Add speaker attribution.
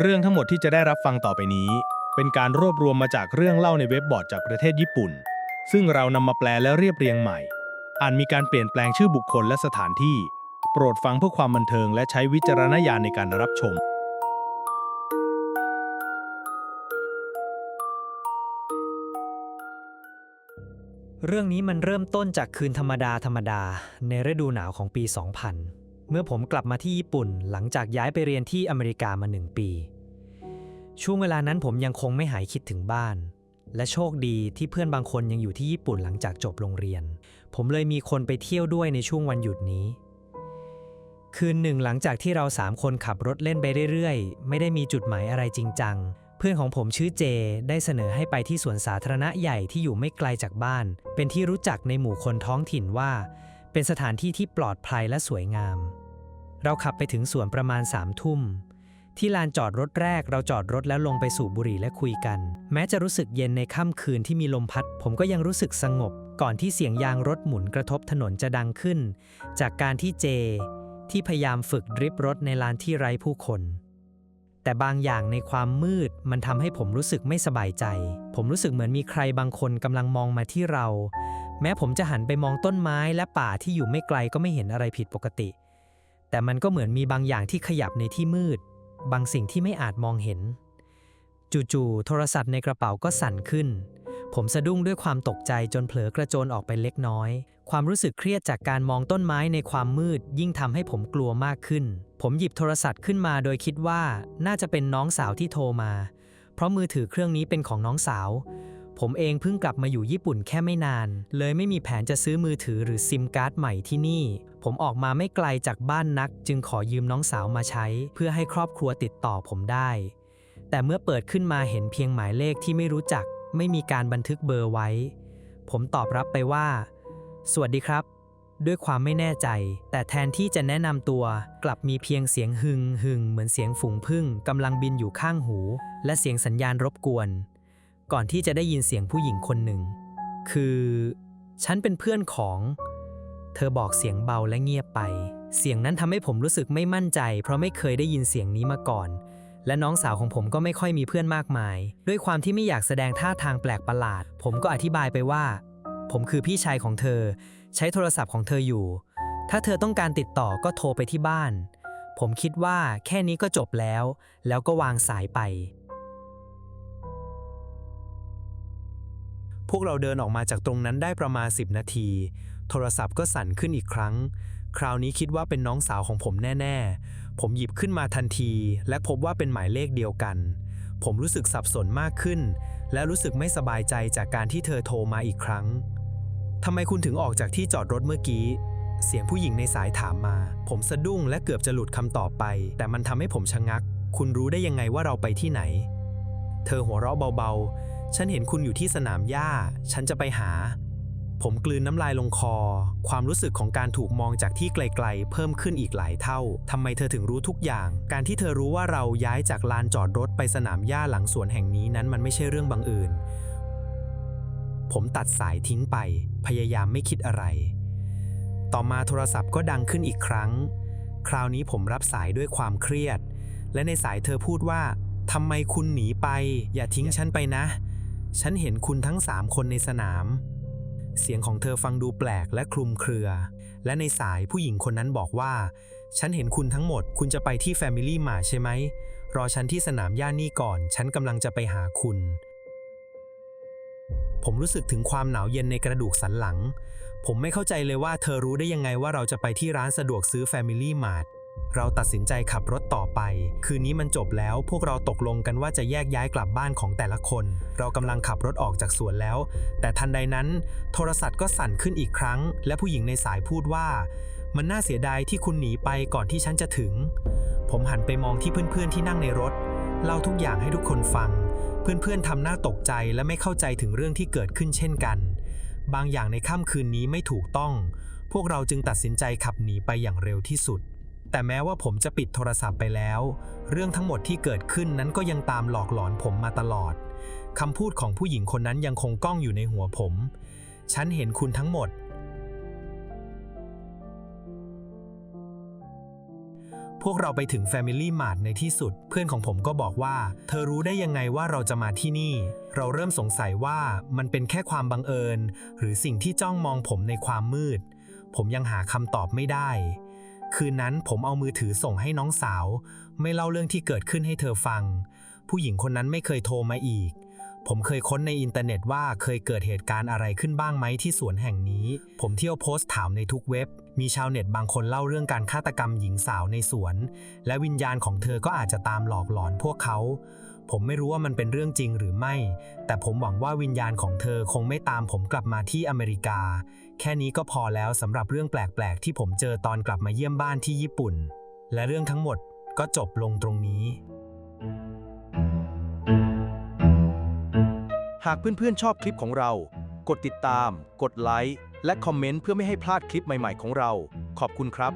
Speaker 1: เรื่องทั้งหมดที่จะได้รับฟังต่อไปนี้ เป็นการรวบรวมมาจากเรื่องเล่าในเว็บบอร์ดจากประเทศญี่ปุ่น ซึ่งเรานำมาแปลและเรียบเรียงใหม่อาจมีการเปลี่ยนแปลงชื่อบุคคลและสถานที่ โปรดฟังเพื่อความบันเทิงและใช้วิจารณญาณในการรับชม
Speaker 2: เรื่องนี้มันเริ่มต้นจากคืนธรรมดาธรรมดาในฤดูหนาวของปี 2000 เมื่อผมกลับมาที่ญี่ปุ่นหลังจากย้ายไปเรียนที่อเมริกามาหนึ่งปี ช่วงเวลานั้นผมยังคงไม่หายคิดถึงบ้าน และโชคดีที่เพื่อนบางคนยังอยู่ที่ญี่ปุ่นหลังจากจบโรงเรียน ผมเลยมีคนไปเที่ยวด้วยในช่วงวันหยุดนี้ คืนหนึ่งหลังจากที่เราสามคนขับรถเล่นไปเรื่อยๆ ไม่ได้มีจุดหมายอะไรจริงจังเพื่อนของผมชื่อเจได้เสนอให้ไปที่สวนสาธารณะใหญ่ที่อยู่ไม่ไกลจากบ้าน เป็นที่รู้จักในหมู่คนท้องถิ่นว่า เป็นสถานที่ที่ปลอดภัยและสวยงาม เราขับไปถึงสวนประมาณสามทุ่ม ที่ลานจอดรถแรกเราจอดรถแล้วลงไปสูบบุหรี่และคุยกัน แม้จะรู้สึกเย็นในค่ำคืนที่มีลมพัด ผมก็ยังรู้สึกสงบ ก่อนที่เสียงยางรถหมุนกระทบถนนจะดังขึ้น จากการที่เจ ที่พยายามฝึกดริฟท์รถในลานที่ไร้ผู้คน แต่บางอย่างในความมืดมันทำให้ผมรู้สึกไม่สบายใจ ผมรู้สึกเหมือนมีใครบางคนกำลังมองมาที่เรา แม้ผมจะหันไปมองต้นไม้และป่าที่อยู่ไม่ไกลก็ไม่เห็นอะไรผิดปกติ แต่มันก็เหมือนมีบางอย่างที่ขยับในที่มืด บางสิ่งที่ไม่อาจมองเห็น จู่ๆโทรศัพท์ในกระเป๋าก็สั่นขึ้น ผมสะดุ้งด้วยความตกใจจนเผลอกระโจนออกไปเล็กน้อย ความรู้สึกเครียดจากการมองต้นไม้ในความมืด ยิ่งทำให้ผมกลัวมากขึ้น ผมหยิบโทรศัพท์ขึ้นมาโดยคิดว่าน่าจะเป็นน้องสาวที่โทรมา เพราะมือถือเครื่องนี้เป็นของน้องสาว ผมเองเพิ่งกลับมาอยู่ญี่ปุ่นแค่ไม่นาน เลยไม่มีแผนจะซื้อมือถือหรือซิมการ์ดใหม่ที่นี่ ผมออกมาไม่ไกลจากบ้านนัก จึงขอยืมน้องสาวมาใช้ เพื่อให้ครอบครัวติดต่อผมได้ แต่เมื่อเปิดขึ้นมาเห็นเพียงหมายเลขที่ไม่รู้จัก ไม่มีการบันทึกเบอร์ไว้ ผมตอบรับไปว่า สวัสดีครับ ด้วยความไม่แน่ใจ แต่แทนที่จะแนะนำตัว กลับมีเพียงเสียงหึงหึงเหมือนเสียงฝูงผึ้งกำลังบินอยู่ข้างหู และเสียงสัญญาณรบกวน ก่อนที่จะได้ยินเสียงผู้หญิงคนหนึ่ง คือ ฉันเป็นเพื่อนของ เธอบอกเสียงเบาและเงียบไป เสียงนั้นทำให้ผมรู้สึกไม่มั่นใจ เพราะไม่เคยได้ยินเสียงนี้มาก่อน และน้องสาวของผมก็ไม่ค่อยมีเพื่อนมากมาย ด้วยความที่ไม่อยากแสดงท่าทางแปลกประหลาด ผมก็อธิบายไปว่า ผมคือพี่ชายของเธอ ใช้โทรศัพท์ของเธออยู่ ถ้าเธอต้องการติดต่อก็โทรไปที่บ้าน ผมคิดว่าแค่นี้ก็จบแล้ว แล้วก็วางสายไป
Speaker 3: พวกเราเดินออกมาจากตรงนั้นได้ประมาณ 10 นาที โทรศัพท์ก็สั่นขึ้นอีกครั้ง คราวนี้คิดว่าเป็นน้องสาวของผมแน่ ๆ ผมหยิบขึ้นมาทันที และพบว่าเป็นหมายเลขเดียวกัน ผมรู้สึกสับสนมากขึ้น และรู้สึกไม่สบายใจจากการที่เธอโทรมาอีกครั้งทำไมคุณถึงออกจากที่จอดรถเมื่อกี้ เสียงผู้หญิงในสายถามมา ผมสะดุ้งและเกือบจะหลุดคำตอบไป แต่มันทำให้ผมชะงัก คุณรู้ได้ยังไงว่าเราไปที่ไหน เธอหัวเราะเบาๆ ฉันเห็นคุณอยู่ที่สนามหญ้า ฉันจะไปหา ผมกลืนน้ำลายลงคอ ความรู้สึกของการถูกมองจากที่ไกลๆ เพิ่มขึ้นอีกหลายเท่า ทำไมเธอถึงรู้ทุกอย่าง การที่เธอรู้ว่าเราย้ายจากลานจอดรถไปสนามหญ้าหลังสวนแห่งนี้นั้นมันไม่ใช่เรื่องบังเอิญ ผมตัดสายทิ้งไป พยายามไม่คิดอะไร ต่อมาโทรศัพท์ก็ดังขึ้นอีกครั้ง คราวนี้ผมรับสายด้วยความเครียด และในสายเธอพูดว่าทำไมคุณหนีไป อย่าทิ้งฉันไปนะ ฉันเห็นคุณทั้งสามคนในสนาม เสียงของเธอฟังดูแปลกและคลุมเครือ และในสายผู้หญิงคนนั้นบอกว่า ฉันเห็นคุณทั้งหมด คุณจะไปที่ Family Mart ใช่ไหม รอฉันที่สนามหญ้านี่ก่อน ฉันกำลังจะไปหาคุณ ผมรู้สึกถึงความหนาวเย็นในกระดูกสันหลัง ผมไม่เข้าใจเลยว่าเธอรู้ได้ยังไงว่าเราจะไปที่ร้านสะดวกซื้อ Family Mart เราตัดสินใจขับรถต่อไป คืนนี้มันจบแล้วพวกเราตกลงกันว่าจะแยกย้ายกลับบ้านของแต่ละคน เรากำลังขับรถออกจากสวนแล้ว แต่ทันใดนั้น โทรศัพท์ก็สั่นขึ้นอีกครั้ง และผู้หญิงในสายพูดว่า มันน่าเสียดายที่คุณหนีไปก่อนที่ฉันจะถึง ผมหันไปมองที่เพื่อนๆที่นั่งในรถ เล่าทุกอย่างให้ทุกคนฟัง เพื่อนๆทำหน้าตกใจและไม่เข้าใจถึงเรื่องที่เกิดขึ้นเช่นกัน บางอย่างในค่ำคืนนี้ไม่ถูกต้อง พวกเราจึงตัดสินใจขับหนีไปอย่างเร็วที่สุด แต่แม้ว่าผมจะปิดโทรศัพท์ไปแล้ว เรื่องทั้งหมดที่เกิดขึ้นนั้นก็ยังตามหลอกหลอนผมมาตลอดคำพูดของผู้หญิงคนนั้นยังคงก้องอยู่ในหัวผม ฉันเห็นคุณทั้งหมด พวกเราไปถึง Family Mart ในที่สุด เพื่อนของผมก็บอกว่า เธอรู้ได้ยังไงว่าเราจะมาที่นี่ เราเริ่มสงสัยว่ามันเป็นแค่ความบังเอิญ หรือสิ่งที่จ้องมองผมในความมืด ผมยังหาคำตอบไม่ได้ คืนนั้นผมเอามือถือส่งให้น้องสาว ไม่เล่าเรื่องที่เกิดขึ้นให้เธอฟัง ผู้หญิงคนนั้นไม่เคยโทรมาอีก ผมเคยค้นในอินเทอร์เน็ตว่าเคยเกิดเหตุการณ์อะไรขึ้นบ้างไหมที่สวนแห่งนี้ ผมเที่ยวโพสต์ถามในทุกเว็บ มีชาวเน็ตบางคนเล่าเรื่องการฆาตกรรมหญิงสาวในสวน และวิญญาณของเธอก็อาจจะตามหลอกหลอนพวกเขา ผมไม่รู้ว่ามันเป็นเรื่องจริงหรือไม่ แต่ผมหวังว่าวิญญาณของเธอคงไม่ตามผมกลับมาที่อเมริกา แค่นี้ก็พอแล้วสำหรับเรื่องแปลกๆ ที่ผมเจอตอนกลับมาเยี่ยมบ้านที่ญี่ปุ่น และเรื่องทั้งหมดก็จบลงตรงนี้
Speaker 1: หากเพื่อนๆชอบคลิปของเรา กดติดตาม กดไลค์ และคอมเมนต์เพื่อไม่ให้พลาดคลิปใหม่ๆของเรา ขอบคุณครับ